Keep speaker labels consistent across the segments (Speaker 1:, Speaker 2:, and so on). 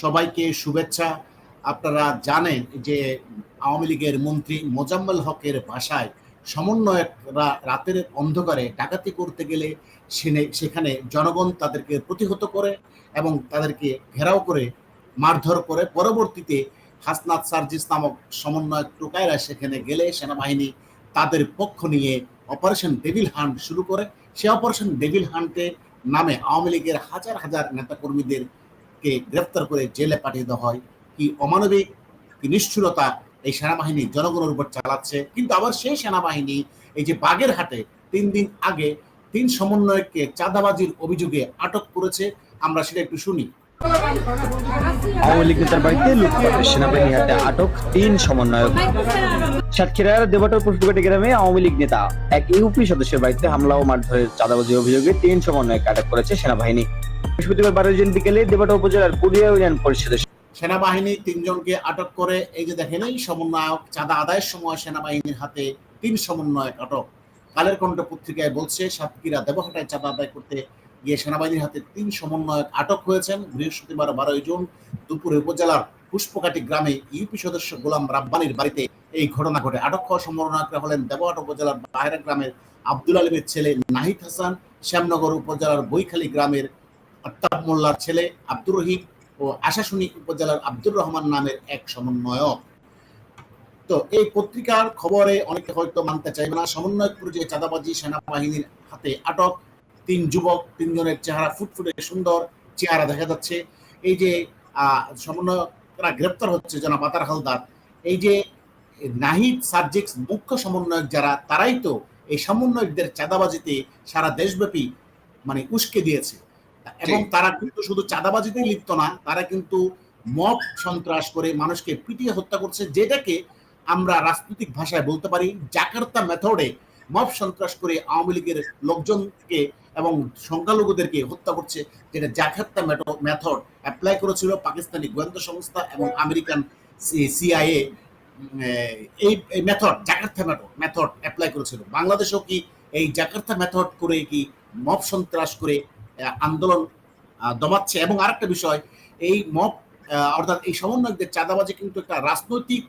Speaker 1: সবাইকে শুভেচ্ছা। আপনারা জানেন যে আওয়ামী লীগের মন্ত্রী মোজাম্মেল হকের ভাষায় সমন্বয়করা রাতের অন্ধকারে ডাকাতি করতে গেলে সেখানে জনগণ তাদেরকে প্রতিহত করে এবং তাদেরকে ঘেরাও করে, মারধর করে। পরবর্তীতে হাসনাত সার্জিস নামক সমন্বয়ক টোকায়রা সেখানে গেলে সেনাবাহিনী তাদের পক্ষ নিয়ে অপারেশন ডেভিল হান্ট শুরু করে। সে অপারেশন ডেভিল হান্টের নামে আওয়ামী লীগের হাজার হাজার নেতাকর্মীদেরকে গ্রেফতার করে জেলে পাঠিয়ে দেওয়া হয়। কি অমানবিক, কি নিষ্ঠুরতা, এই সেনাবাহিনী জনগণের উপর চালাচ্ছে। কিন্তু আবার সেই সেনাবাহিনী, এই যে বাগেরহাটে তিন দিন আগে তিন সমন্বয়ককে চাঁদাবাজির অভিযোগে আটক করেছে, আমরা সেটা একটু শুনি।
Speaker 2: আওয়ামী লীগ নেতার বাড়িতে সেনাবাহিনী হাতে আটক তিন সমন্বয়ক। সাতক্ষীরার দেবাটর গ্রামে আওয়ামী লীগ নেতা এক ইউপি সদস্যের বাড়িতে হামলা ও মারধরের চাঁদাবাজির অভিযোগে তিন সমন্বয়ক আটক করেছে সেনাবাহিনী। বৃহস্পতিবার বারো বিকেলে দেবাটর উপজেলার কুড়িয়া ইউনিয়ন পরিষদের
Speaker 1: সেনাবাহিনী তিনজনকে আটক করে, এই যে দেখেন, এই সমন্বয়ক চাঁদা আদায়ের সময় সেনাবাহিনীর হাতে তিন সমন্বয়ক আটক। কালের কণ্ঠ পত্রিকায় বলছে দেবহাটায় চাঁদা আদায় করতে গিয়ে সেনাবাহিনীর হাতে তিন সমন্বয়ক আটক হয়েছেন। বৃহস্পতিবার বারোই জুন দুপুরে উপজেলার পুষ্পকাটি গ্রামে ইউপি সদস্য গোলাম রাব্বানির বাড়িতে এই ঘটনা ঘটে। আটক হওয়া সমন্বয়করা হলেন দেবহাট উপজেলার বাইরা গ্রামের আব্দুল আলমের ছেলে নাহিদ হাসান, শ্যামনগর উপজেলার বৈখালী গ্রামের আত্তাব মোল্লার ছেলে আব্দুর রহিম ও আশাশুনি উপজেলার আব্দুর রহমান নামের এক সমন্বয়ক। তো এই পত্রিকার খবরে অনেকে হয়তো মানতে চাইবে না সমন্বয়ক পর্যায়ে চাঁদাবাজি সেনাবাহিনীর হাতে আটক, তিন যুবক, তিনজনের চেহারা ফুটফুটে সুন্দর, চেহারা দেখা যাচ্ছে। এই যে সমন্বয়করা গ্রেপ্তার হচ্ছে জনাব আতার হালদার। এই যে, নাহিদ সাবজেক্ট মুখ্য সমন্বয়ক যারা, তারাই তো এই সমন্বয়কদের চাঁদাবাজিতে সারা দেশব্যাপী মানে উস্কে দিয়েছে। এবং তারা কিন্তু শুধু চাঁদাবাজিতেই লিপ্ত না তারা কিন্তু মব সন্ত্রাস করে মানুষকে পিটিয়ে হত্যা করছে যেটাকে আমরা রাজনৈতিক ভাষায় বলতে পারি জাকার্তা মেথডে মব সন্ত্রাস করে আওয়ামী লীগের লোকজনকে এবং সংখ্যালঘুদেরকে হত্যা করছে যেটা জাকার্তা মেথড অ্যাপ্লাই করেছিল পাকিস্তানি গোয়েন্দা সংস্থা এবং আমেরিকান সিআইএ এই method Jakarta method method apply করেছিল। বাংলাদেশও কি এই জাকার্তা মেথড করে কি মব সন্ত্রাস করে আন্দোলন দমাচ্ছে। এবং আরেকটা বিষয় এই আহ, অর্থাৎ এই সমন্বয়কদের চাঁদাবাজি কিন্তু একটা রাজনৈতিক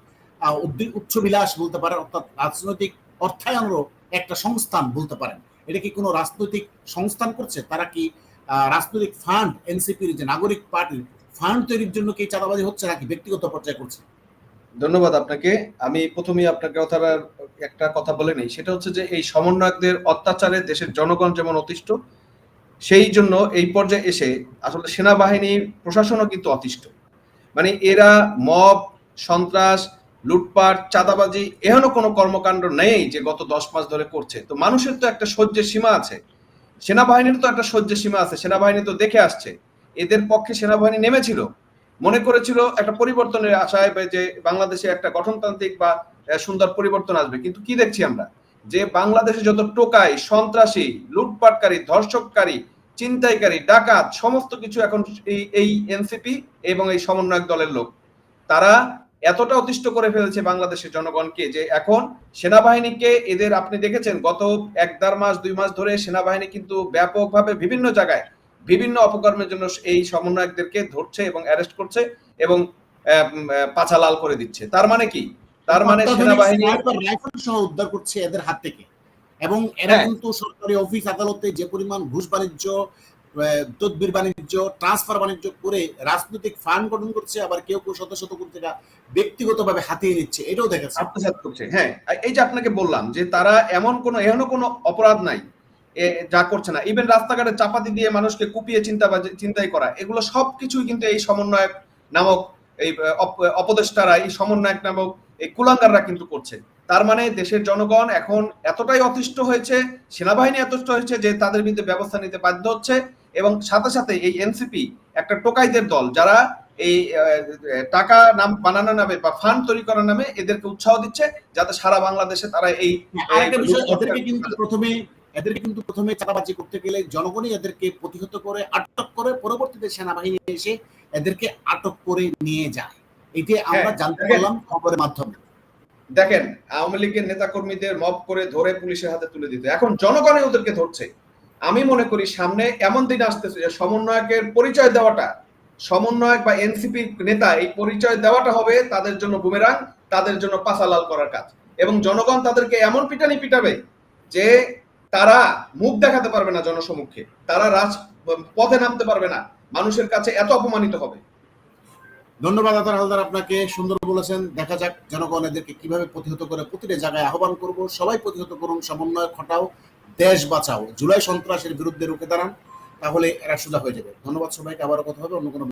Speaker 1: উচ্চবিলাস বলতে পারেন অর্থাৎ রাজনৈতিক অর্থায়নেরও একটা সংস্থান বলতে পারেন। এটা কি কোনো রাজনৈতিক সংস্থান করছে? তারা কি রাজনৈতিক ফান্ড এনসিপির যে নাগরিক পার্টির ফান্ড তৈরির জন্য কি চাঁদাবাজি হচ্ছে নাকি ব্যক্তিগত পর্যায়ে করছে?
Speaker 3: ধন্যবাদ আপনাকে। আমি প্রথমেই আপনাকে কথাটা একটা কথা বলে নেই। সেটা হচ্ছে যে এই সমন্বয়কদের অত্যাচারে দেশের জনগণ যেমন অতিষ্ঠ সেই জন্য এই পর্যায়ে এসে আসলে সেনাবাহিনী, প্রশাসনও কিন্তু অতিষ্ঠ। মানে এরা মব, সন্ত্রাস, লুটপাট, চাঁদাবাজি এহেন কোনো কর্মকাণ্ড নেই যে গত দশ মাস ধরে করছে। তো মানুষের তো একটা সহ্যের সীমা আছে। সেনাবাহিনীর তো একটা সহ্যের সীমা আছে। সেনাবাহিনী তো দেখে আসছে। এদের পক্ষে সেনাবাহিনী নেমেছিল। মনে করেছিল একটা পরিবর্তনের আশায় যে বাংলাদেশে একটা গঠনতান্ত্রিক বা সুন্দর পরিবর্তন আসবে। কিন্তু কি দেখছি আমরা? যে বাংলাদেশে যত টোকাই, সন্ত্রাসী লুটপাটকারী ধর্ষককারী চিন্তাইকারী ডাকাত সমস্ত কিছু এখন এই এই এনসিপি এবং এই সমন্বয়ক দলের লোক। তারা এতটা অতিষ্ঠ করে ফেলেছে বাংলাদেশের জনগণকে যে এখন সেনাবাহিনীকে এদের আপনি দেখেছেন গত এক দেড় মাস দুই মাস ধরে সেনাবাহিনী কিন্তু ব্যাপকভাবে বিভিন্ন জায়গায় বিভিন্ন অপকর্মের জন্য এই সমন্বয়কদেরকে ধরছে এবং অ্যারেস্ট করছে এবং পাছা লাল করে দিচ্ছে। তার মানে কি? তার মানে সেনাবাহিনী
Speaker 1: রাইফেল সহ উদ্ধার করছে এদের হাত থেকে। এবং এরা
Speaker 3: হ্যাঁ।
Speaker 1: কিন্তু সরকারি অফিস আদালতে যে পরিমাণ ঘুষ বাণিজ্য তদবির বাণিজ্য ট্রান্সফার বাণিজ্য করে রাজনৈতিক ফান্ড গঠন করছে আবার কেউ কেউ শত শত কোটি টাকা ব্যক্তিগতভাবে হাতিয়ে নিচ্ছে এটাও দেখেছে।
Speaker 3: আত্মসাৎ করছে হ্যাঁ। এই যে আপনাকে বললাম যে তারা এমন কোনো এমন কোনো অপরাধ নাই যা করছে না। ইভেন রাস্তাঘাটে চাপাতি দিয়ে মানুষকে কুপিয়ে চিন্তা চিন্তাই করা এগুলো সবকিছুই কিন্তু এই সমন্বয়ক নামক এই অপদেষ্টারা এই সমন্বয়ক নামক এই কুলাঙ্গাররা কিন্তু করছে। তার মানে দেশের জনগণ এখন এতটাই অতিষ্ঠ হয়েছে সেনাবাহিনী এতষ্ট হয়েছে যে তাদের বিরুদ্ধে ব্যবস্থা নিতে বাধ্য হচ্ছে এবং সাথে সাথে এই এনসিপি একটা টোকাইদের দল যারা এই টাকা নাম বানানোর নামে বা ফান্ড তৈরি করার নামে এদেরকে উৎসাহ দিচ্ছে যাতে সারা বাংলাদেশে তারা এই এই-
Speaker 1: এদেরকে কিন্তু প্রথমে এদেরকে কিন্তু প্রথমে চাঁদাবাজি করতে গেলে জনগণই এদেরকে প্রতিহত করে আটক করে পরবর্তীতে সেনাবাহিনী এসে এদেরকে আটক করে নিয়ে যায়। এটি আমরা
Speaker 3: হ্যাঁ,
Speaker 1: জানতে পারলাম খবরের মাধ্যমে।
Speaker 3: দেখেন, আওয়ামী লীগের নেতাকর্মীদের মব করে ধরে পুলিশের হাতে তুলে দিতে। এখন জনগণই ওদেরকে ধরছে। আমি মনে করি সামনে এমন দিন আসতেছে যে সমন্বয়কের পরিচয় দেওয়াটা, সমন্বয়ক বা এনসিপির নেতা এই পরিচয় দেওয়াটা হবে তাদের জন্য বুমেরাং, তাদের জন্য পাসালাল করার কাজ। এবং জনগণ তাদেরকে এমন পিটানি পিটাবে যে তারা মুখ দেখাতে পারবে না জনসমক্ষে। তারা রাজ, পথে নামতে পারবে না। মানুষের কাছে এত অপমানিত হবে।
Speaker 1: ধন্যবাদ আতার হালদার আপনাকে, সুন্দর বলেছেন। দেখা যাক জনগণ এদেরকে কীভাবে প্রতিহত করে প্রতিটা জায়গায় আহ্বান করব। সবাই প্রতিহত করুন, সমন্বয় ঘটাও, দেশ বাঁচাও। জুলাই সন্ত্রাসের বিরুদ্ধে রুখে দাঁড়ান, তাহলে এরা সোজা হয়ে যাবে। ধন্যবাদ সবাইকে, আবারও কথা হবে, অন্য কোনো